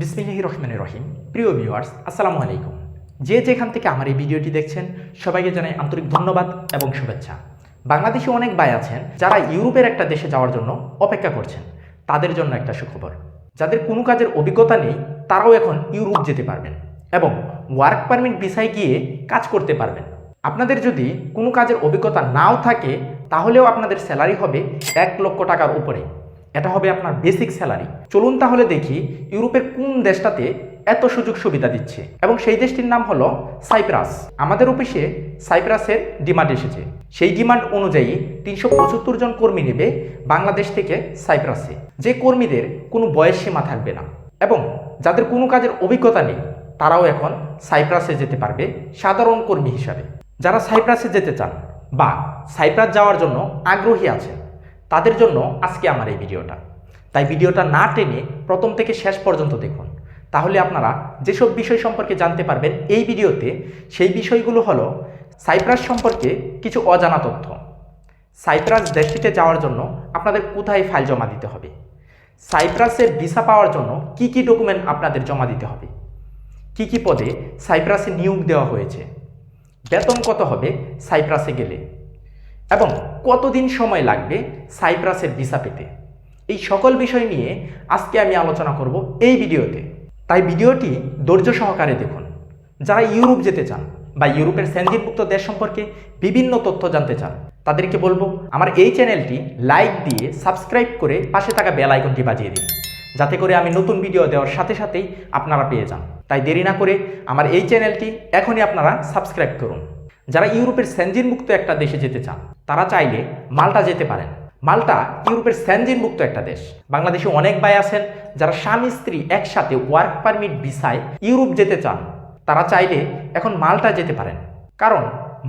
বিসমিল্লাহি রহমানির রহিম। প্রিয় ভিউয়ার্স আসসালামু আলাইকুম। যে যেখান থেকে আমার এই ভিডিওটি দেখছেন, সবাইকে জানাই আন্তরিক ধন্যবাদ এবং শুভেচ্ছা। বাংলাদেশে অনেক ভাই আছেন যারা ইউরোপের একটা দেশে যাওয়ার জন্য অপেক্ষা করছেন। তাদের জন্য একটা সুখবর, যাদের কোনো কাজের অভিজ্ঞতা নেই, তারাও এখন ইউরোপ যেতে পারবেন এবং ওয়ার্ক পারমিট ভিসায় গিয়ে কাজ করতে পারবেন। আপনাদের যদি কোনো কাজের অভিজ্ঞতা নাও থাকে, তাহলেও আপনাদের স্যালারি হবে এক লক্ষ টাকার উপরে। এটা হবে আপনার বেসিক স্যালারি চলুন তাহলে দেখি ইউরোপের কোন দেশটাতে এত সুযোগ সুবিধা দিচ্ছে। এবং সেই দেশটির নাম হলো সাইপ্রাস। আমাদের অফিসে সাইপ্রাসের ডিমান্ড এসেছে। সেই ডিমান্ড অনুযায়ী তিনশো পঁচাত্তর জন কর্মী নেবে বাংলাদেশ থেকে সাইপ্রাসে। যে কর্মীদের কোনো বয়স সীমা থাকবে না। এবং যাদের কোনো কাজের অভিজ্ঞতা নেই, তারাও এখন সাইপ্রাসে যেতে পারবে সাধারণ কর্মী হিসাবে। যারা সাইপ্রাসে যেতে চান বা সাইপ্রাস যাওয়ার জন্য আগ্রহী আছেন তাদের জন্য আজকে আমার এই ভিডিওটা। তাই ভিডিওটা না টেনে প্রথম থেকে শেষ পর্যন্ত দেখুন। তাহলে আপনারা যেসব বিষয় সম্পর্কে জানতে পারবেন এই ভিডিওতে, সেই বিষয়গুলো হলো সাইপ্রাস সম্পর্কে কিছু অজানা তথ্য। সাইপ্রাস দেশটিতে যাওয়ার জন্য আপনাদের কোথায় ফাইল জমা দিতে হবে? সাইপ্রাসের ভিসা পাওয়ার জন্য কি কি ডকুমেন্ট আপনাদের জমা দিতে হবে? কি কি পদে সাইপ্রাসে নিয়োগ দেওয়া হয়েছে? বেতন কত হবে সাইপ্রাসে গেলে? এবং কতদিন সময় লাগবে সাইপ্রাসের ভিসা পেতে? এই সকল বিষয় নিয়ে আজকে আমি আলোচনা করব এই ভিডিওতে। তাই ভিডিওটি ধৈর্য সহকারে দেখুন। যারা ইউরোপ যেতে চান বা ইউরোপের সেন্দিনভুক্ত দেশ সম্পর্কে বিভিন্ন তথ্য জানতে চান, তাদেরকে বলব আমার এই চ্যানেলটি লাইক দিয়ে সাবস্ক্রাইব করে পাশে থাকা বেল আইকনটি বাজিয়ে দিন, যাতে করে আমি নতুন ভিডিও দেওয়ার সাথে সাথেই আপনারা পেয়ে যান। তাই দেরি না করে আমার এই চ্যানেলটি এখনই আপনারা সাবস্ক্রাইব করুন। যারা ইউরোপের স্যানজিনমুক্ত একটা দেশে যেতে চান, তারা চাইলে মাল্টা যেতে পারেন। মাল্টা ইউরোপের স্যানজিনমুক্ত একটা দেশ। বাংলাদেশে অনেক ভাই আছেন যারা স্বামী স্ত্রী একসাথে ওয়ার্ক পারমিট ভিসায় ইউরোপ যেতে চান। তারা চাইলে এখন মাল্টা যেতে পারেন। কারণ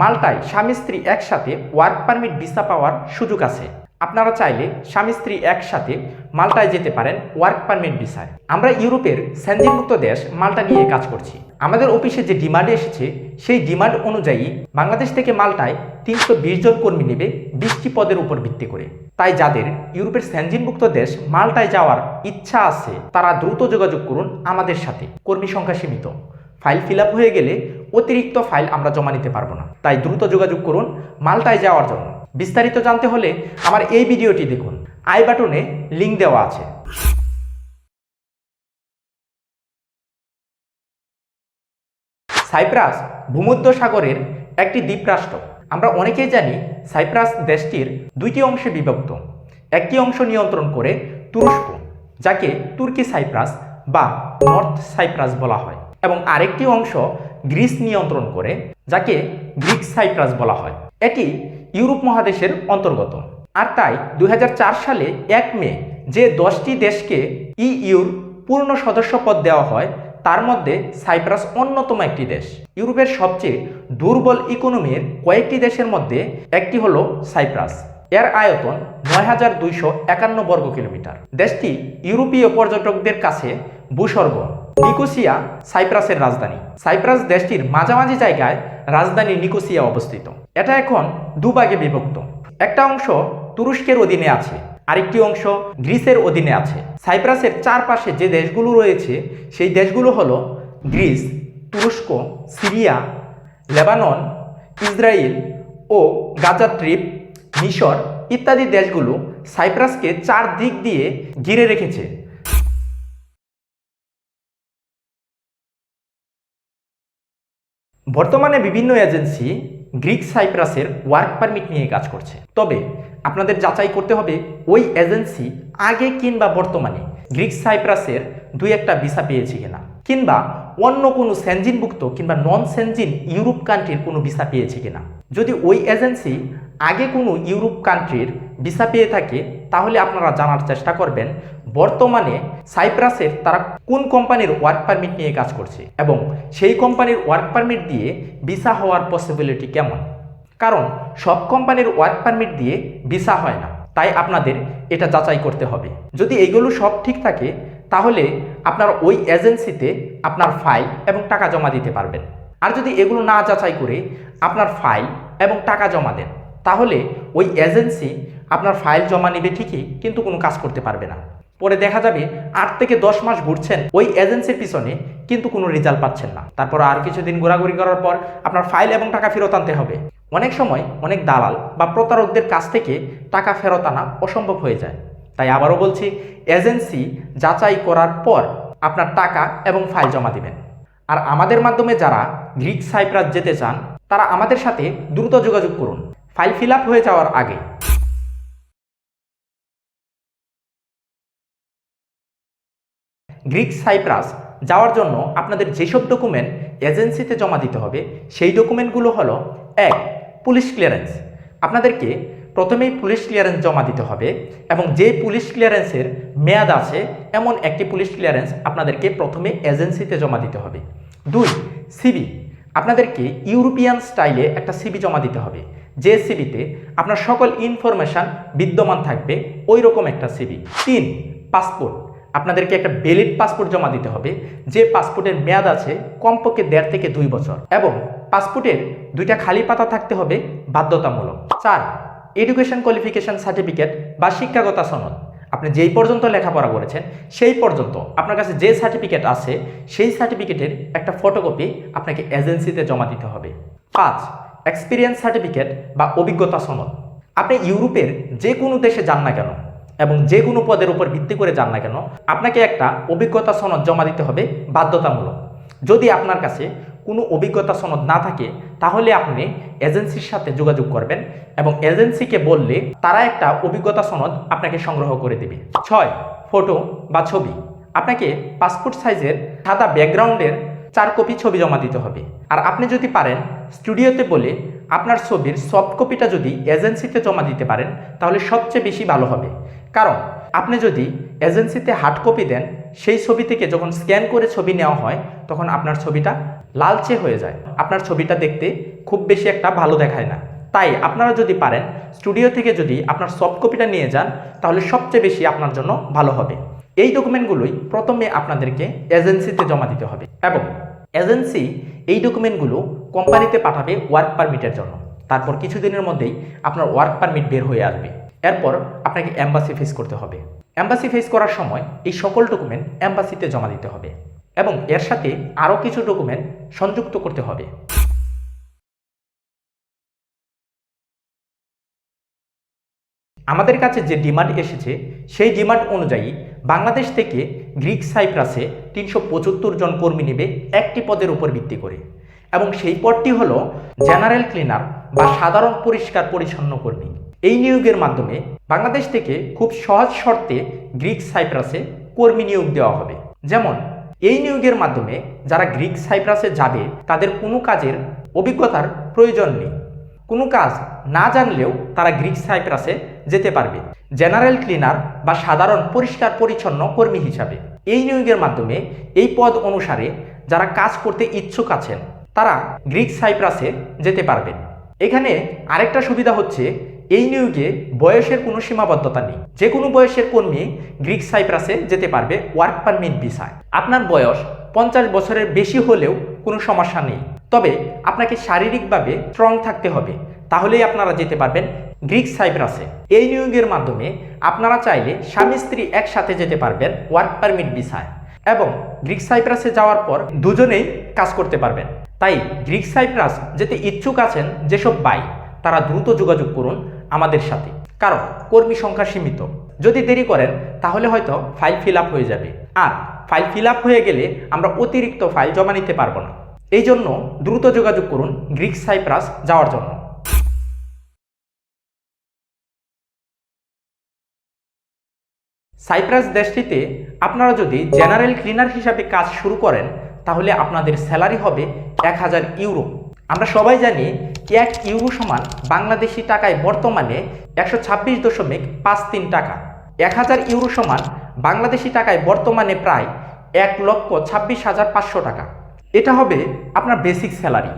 মাল্টায় স্বামী স্ত্রী একসাথে ওয়ার্ক পারমিট ভিসা পাওয়ার সুযোগ আছে। আপনারা চাইলে স্বামী স্ত্রী একসাথে মাল্টায় যেতে পারেন ওয়ার্ক পারমিট ভিসায় আমরা ইউরোপের সেনজিনমুক্ত দেশ মাল্টা নিয়ে কাজ করছি। আমাদের অফিসে যে ডিমান্ড এসেছে, সেই ডিমান্ড অনুযায়ী বাংলাদেশ থেকে মাল্টায় তিনশো বিশ জন কর্মী নেবে বিশটি পদের উপর ভিত্তি করে। তাই যাদের ইউরোপের সেনজিনভুক্ত দেশ মাল্টায় যাওয়ার ইচ্ছা আছে, তারা দ্রুত যোগাযোগ করুন আমাদের সাথে। কর্মী সংখ্যা সীমিত। ফাইল ফিল হয়ে গেলে অতিরিক্ত ফাইল আমরা জমা নিতে পারব না। তাই দ্রুত যোগাযোগ করুন মাল্টায় যাওয়ার জন্য। বিস্তারিত জানতে হলে আমার এই ভিডিওটি দেখুন। আই বাটনে লিঙ্ক দেওয়া আছে। সাইপ্রাস ভূমধ্য সাগরের একটি দ্বীপরাষ্ট্র। আমরা অনেকেই জানি সাইপ্রাস দেশটির দুইটি অংশে বিভক্ত। একটি অংশ নিয়ন্ত্রণ করে তুরস্ক, যাকে তুর্কি সাইপ্রাস বা নর্থ সাইপ্রাস বলা হয়, এবং আরেকটি অংশ গ্রিস নিয়ন্ত্রণ করে, যাকে গ্রিক সাইপ্রাস বলা হয়। এটি ইউরোপ মহাদেশের অন্তর্গত। আর তাই দুই হাজার চার সালে এক মে যে দশটি দেশকে ইইউর পূর্ণ সদস্যপদ দেওয়া হয়, তার মধ্যে সাইপ্রাস অন্যতম একটি দেশ। ইউরোপের সবচেয়ে দুর্বল ইকোনমির কয়েকটি দেশের মধ্যে একটি হলো সাইপ্রাস। এর আয়তন নয় হাজার দুইশো একান্ন বর্গ কিলোমিটার দেশটি ইউরোপীয় পর্যটকদের কাছে ভূস্বর্গ। নিকোসিয়া সাইপ্রাসের রাজধানী। সাইপ্রাস দেশটির মাঝামাঝি জায়গায় রাজধানী নিকোসিয়া অবস্থিত। এটা এখন দুভাগে বিভক্ত। একটা অংশ তুরস্কের অধীনে আছে, আরেকটি অংশ গ্রিসের অধীনে আছে। সাইপ্রাসের চারপাশে যে দেশগুলো রয়েছে, সেই দেশগুলো হলো গ্রিস, তুরস্ক, সিরিয়া, লেবানন ইসরায়েল ও গাজা ট্রিপ মিশর ইত্যাদি দেশগুলো সাইপ্রাসকে চার দিক দিয়ে ঘিরে রেখেছে। বর্তমানে বিভিন্ন এজেন্সি গ্রিক সাইপ্রাসের ওয়ার্ক পারমিট নিয়ে কাজ করছে। তবে আপনাদের যাচাই করতে হবে, ওই এজেন্সি আগে কিংবা বর্তমানে গ্রিক সাইপ্রাসের দুই একটা ভিসা পেয়েছে কিনা? কিংবা অন্য কোনো সেনজিনভুক্ত কিংবা নন সেনজিন ইউরোপ কান্ট্রির কোনো ভিসা পেয়েছে কিনা? যদি ওই এজেন্সি আগে কোনো ইউরোপ কান্ট্রির ভিসা পেয়ে থাকে, তাহলে আপনারা জানার চেষ্টা করবেন, বর্তমানে সাইপ্রাসের তারা কোন কোম্পানির ওয়ার্ক পারমিট নিয়ে কাজ করছে এবং সেই কোম্পানির ওয়ার্ক পারমিট দিয়ে ভিসা হওয়ার পসিবিলিটি কেমন? কারণ সব কোম্পানির ওয়ার্ক পারমিট দিয়ে ভিসা হয় না, তাই আপনাদের এটা যাচাই করতে হবে। যদি এগুলো সব ঠিক থাকে, তাহলে আপনার ওই এজেন্সিতে আপনার ফাইল এবং টাকা জমা দিতে পারবেন। আর যদি এগুলো না যাচাই করে আপনার ফাইল এবং টাকা জমা দেন, তাহলে ওই এজেন্সি আপনার ফাইল জমা নেবে ঠিকই, কিন্তু কোনো কাজ করতে পারবে না। পরে দেখা যাবে আট থেকে দশ মাস ঘুরছেন ওই এজেন্সির পিছনে, কিন্তু কোনো রেজাল্ট পাচ্ছেন না। তারপর আর কিছুদিন ঘোরাঘুরি করার পর আপনার ফাইল এবং টাকা ফেরত আনতে হবে। অনেক সময় অনেক দালাল বা প্রতারকদের কাছ থেকে টাকা ফেরত আনা অসম্ভব হয়ে যায়। তাই আবারও বলছি, এজেন্সি যাচাই করার পর আপনার টাকা এবং ফাইল জমা দিবেন। আর আমাদের মাধ্যমে যারা গ্রিক সাইপ্রাস যেতে চান, তারা আমাদের সাথে দ্রুত যোগাযোগ করুন। ফাইল ফিল হয়ে যাওয়ার আগে গ্রিক সাইপ্রাস যাওয়ার জন্য আপনাদের যেসব ডকুমেন্ট এজেন্সিতে জমা দিতে হবে, সেই ডকুমেন্টগুলো হলো, এক, পুলিশ ক্লিয়ারেন্স। আপনাদেরকে প্রথমেই পুলিশ ক্লিয়ারেন্স জমা দিতে হবে এবং যে পুলিশ ক্লিয়ারেন্সের মেয়াদ আছে, এমন একটি পুলিশ ক্লিয়ারেন্স আপনাদেরকে প্রথমে এজেন্সিতে জমা দিতে হবে। দুই সিবি আপনাদেরকে ইউরোপিয়ান স্টাইলে একটা সিবি জমা দিতে হবে। যে সিবিতে আপনার সকল ইনফরমেশান বিদ্যমান থাকবে ওই রকম একটা সিবি তিন, পাসপোর্ট। আপনাদেরকে একটা ভ্যালিড পাসপোর্ট জমা দিতে হবে। যে পাসপোর্টের মেয়াদ আছে কমপক্ষে দেড় থেকে দুই বছর এবং পাসপোর্টের দুইটা খালি পাতা থাকতে হবে বাধ্যতামূলক। চার এডুকেশন কোয়ালিফিকেশন সার্টিফিকেট বা শিক্ষাগত সনদ। আপনি যেই পর্যন্ত লেখাপড়া করেছেন, সেই পর্যন্ত আপনার কাছে যে সার্টিফিকেট আছে, সেই সার্টিফিকেটের একটা ফটোকপি আপনাকে এজেন্সিতে জমা দিতে হবে। পাঁচ এক্সপিরিয়েন্স সার্টিফিকেট বা অভিজ্ঞতা সনদ। আপনি ইউরোপের যে কোনো দেশে যান না কেন এবং যে কোনো পদের উপর ভিত্তি করে যান না কেন, আপনাকে একটা অভিজ্ঞতা সনদ জমা দিতে হবে বাধ্যতামূলক। যদি আপনার কাছে কোনো অভিজ্ঞতা সনদ না থাকে, তাহলে আপনি এজেন্সির সাথে যোগাযোগ করবেন এবং এজেন্সিকে বললে তারা একটা অভিজ্ঞতা সনদ আপনাকে সংগ্রহ করে দেবে। ছয়, ফটো বা ছবি। আপনাকে পাসপোর্ট সাইজের সাদা ব্যাকগ্রাউন্ডের চার কপি ছবি জমা দিতে হবে। আর আপনি যদি পারেন স্টুডিওতে বলে আপনার ছবির সফট কপিটা যদি এজেন্সিতে জমা দিতে পারেন, তাহলে সবচেয়ে বেশি ভালো হবে। কারণ, আপনি যদি এজেন্সিতে হার্ড কপি দেন, সেই ছবি থেকে যখন স্ক্যান করে ছবি নেওয়া হয়, তখন আপনার ছবিটা লালচে হয়ে যায়। আপনার ছবিটা দেখতে খুব বেশি একটা ভালো দেখায় না। তাই আপনারা যদি পারেন স্টুডিও থেকে যদি আপনার সফট কপিটা নিয়ে যান, তাহলে সবচেয়ে বেশি আপনার জন্য ভালো হবে। এই ডকুমেন্টগুলোই প্রথমে আপনাদেরকে এজেন্সিতে জমা দিতে হবে এবং এজেন্সি এই ডকুমেন্টগুলো কোম্পানিতে পাঠাবে ওয়ার্ক পারমিটের জন্য। তারপর কিছুদিনের মধ্যেই আপনার ওয়ার্ক পারমিট বের হয়ে আসবে। এরপর আপনাকে অ্যাম্বাসি ফেস করতে হবে। অ্যাম্বাসি ফেস করার সময় এই সকল ডকুমেন্ট অ্যাম্বাসিতে জমা দিতে হবে এবং এর সাথে আরও কিছু ডকুমেন্ট সংযুক্ত করতে হবে। আমাদের কাছে যে ডিমান্ড এসেছে, সেই ডিমান্ড অনুযায়ী বাংলাদেশ থেকে গ্রিক সাইপ্রাসে তিনশো পঁচাত্তর জন কর্মী নেবে একটি পদের উপর ভিত্তি করে এবং সেই পদটি হল জেনারেল ক্লিনার বা সাধারণ পরিষ্কার পরিচ্ছন্ন কর্মী। এই নিয়োগের মাধ্যমে বাংলাদেশ থেকে খুব সহজ শর্তে গ্রিক সাইপ্রাসে কর্মী নিয়োগ দেওয়া হবে। যেমন, এই নিয়োগের মাধ্যমে যারা গ্রিক সাইপ্রাসে যাবে, তাদের কোনো কাজের অভিজ্ঞতার প্রয়োজন নেই। কোনো কাজ না জানলেও তারা গ্রিক সাইপ্রাসে যেতে পারবে। জেনারেল ক্লিনার বা সাধারণ পরিষ্কার পরিচ্ছন্ন কর্মী হিসাবে। এই নিয়োগের মাধ্যমে এই পদ অনুসারে যারা কাজ করতে ইচ্ছুক আছেন, তারা গ্রিক সাইপ্রাসে যেতে পারবেন। এখানে আরেকটা সুবিধা হচ্ছে এই নিয়োগে বয়সের কোনো সীমাবদ্ধতা নেই। যে কোনো বয়সের কর্মী গ্রিক সাইপ্রাসে যেতে পারবে ওয়ার্ক পারমিট ভিসায়। আপনার বয়স পঞ্চাশ বছরের বেশি হলেও কোনো সমস্যা নেই। তবে আপনাকে শারীরিকভাবে স্ট্রং থাকতে হবে। তাহলেই আপনারা যেতে পারবেন গ্রিক সাইপ্রাসে। এই নিয়োগের মাধ্যমে আপনারা চাইলে স্বামী স্ত্রী একসাথে যেতে পারবেন ওয়ার্ক পারমিট ভিসায় এবং গ্রিক সাইপ্রাসে যাওয়ার পর দুজনেই কাজ করতে পারবেন। তাই গ্রিক সাইপ্রাস যেতে ইচ্ছুক আছেন যেসব বাই তারা দ্রুত যোগাযোগ করুন আমাদের সাথে। কারণ কর্মী সংখ্যা সীমিত। যদি দেরি করেন, তাহলে হয়তো ফাইল ফিল আপ হয়ে যাবে। আর ফাইল ফিল আপ হয়ে গেলে আমরা অতিরিক্ত ফাইল জমা নিতে পারব না। এই জন্য দ্রুত যোগাযোগ করুন গ্রিক সাইপ্রাস যাওয়ার জন্য। সাইপ্রাস দেশটিতে আপনারা যদি জেনারেল ক্লিনার হিসাবে কাজ শুরু করেন, তাহলে আপনাদের স্যালারি হবে এক হাজার ইউরো। আমরা সবাই জানি এক ইউরো সমান বাংলাদেশি টাকায় বর্তমানে একশো ছাব্বিশ দশমিক পাঁচ তিন টাকা। এক হাজার ইউরো সমান বাংলাদেশি টাকায় বর্তমানে প্রায় এক লক্ষ ছাব্বিশ হাজার পাঁচশো টাকা। এটা হবে আপনার বেসিক স্যালারি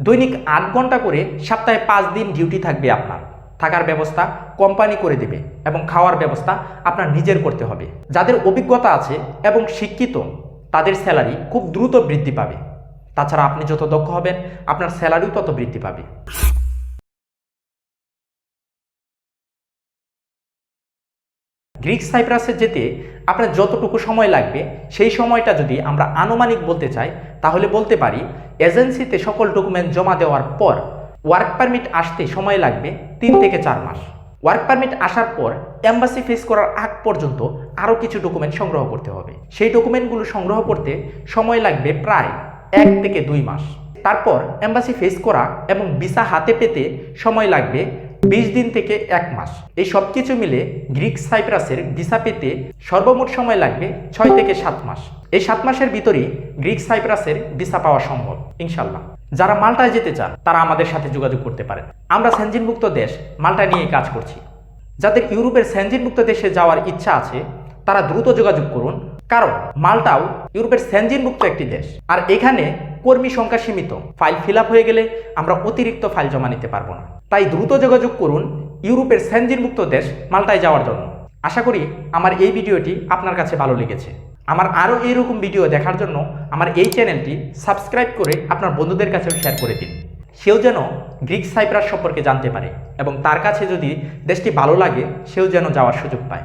দৈনিক আট ঘণ্টা করে সপ্তাহে পাঁচ দিন ডিউটি থাকবে আপনার। থাকার ব্যবস্থা কোম্পানি করে দেবে এবং খাওয়ার ব্যবস্থা আপনার নিজের করতে হবে। যাদের অভিজ্ঞতা আছে এবং শিক্ষিত, তাদের স্যালারি খুব দ্রুত বৃদ্ধি পাবে। তাছাড়া আপনি যত দক্ষ হবেন, আপনার স্যালারিও তত বৃদ্ধি পাবে। গ্রিক সাইপ্রাসে যেতে আপনার যতটুকু সময় লাগবে, সেই সময়টা যদি আমরা আনুমানিক বলতে চাই, তাহলে বলতে পারি, এজেন্সিতে সকল ডকুমেন্ট জমা দেওয়ার পর ওয়ার্ক পারমিট আসতে সময় লাগবে তিন থেকে চার মাস। ওয়ার্ক পারমিট আসার পর এম্বাসি ফেস করার আগ পর্যন্ত আরও কিছু ডকুমেন্ট সংগ্রহ করতে হবে। সেই ডকুমেন্টগুলো সংগ্রহ করতে সময় লাগবে প্রায় এক থেকে দুই মাস। তারপর এম্বাসি ফেস করা এবং ভিসা হাতে পেতে সময় লাগবে বিশ দিন থেকে এক মাস। এই সব কিছু মিলে গ্রিক সাইপ্রাসের ভিসা পেতে সর্বমোট সময় লাগবে ছয় থেকে সাত মাস। এই সাত মাসের ভিতরেই গ্রিক সাইপ্রাসের ভিসা পাওয়া সম্ভব, ইনশাল্লাহ। যারা মাল্টায় যেতে চান, তারা আমাদের সাথে যোগাযোগ করতে পারেন। আমরা সেঞ্জিনভুক্ত দেশ, মাল্টা নিয়ে কাজ করছি। যাদের ইউরোপের সেঞ্জিনভুক্ত দেশে যাওয়ার ইচ্ছা আছে, তারা দ্রুত যোগাযোগ করুন কারণ মাল্টাও ইউরোপের সেঞ্জিনভুক্ত একটি দেশ। আর এখানে কর্মী সংখ্যা সীমিত। ফাইল ফিল হয়ে গেলে আমরা অতিরিক্ত ফাইল জমা নিতে পারব না। তাই দ্রুত যোগাযোগ করুন ইউরোপের সেঞ্জিনভুক্ত দেশ মাল্টায় যাওয়ার জন্য। আশা করি আমার এই ভিডিওটি আপনার কাছে ভালো লেগেছে। আমার আরও এইরকম ভিডিও দেখার জন্য আমার এই চ্যানেলটি সাবস্ক্রাইব করে আপনার বন্ধুদের কাছেও শেয়ার করে দিন। সেও যেন গ্রিক সাইপ্রাস সম্পর্কে জানতে পারে এবং তার কাছে যদি দেশটি ভালো লাগে, সেও যেন যাওয়ার সুযোগ পায়।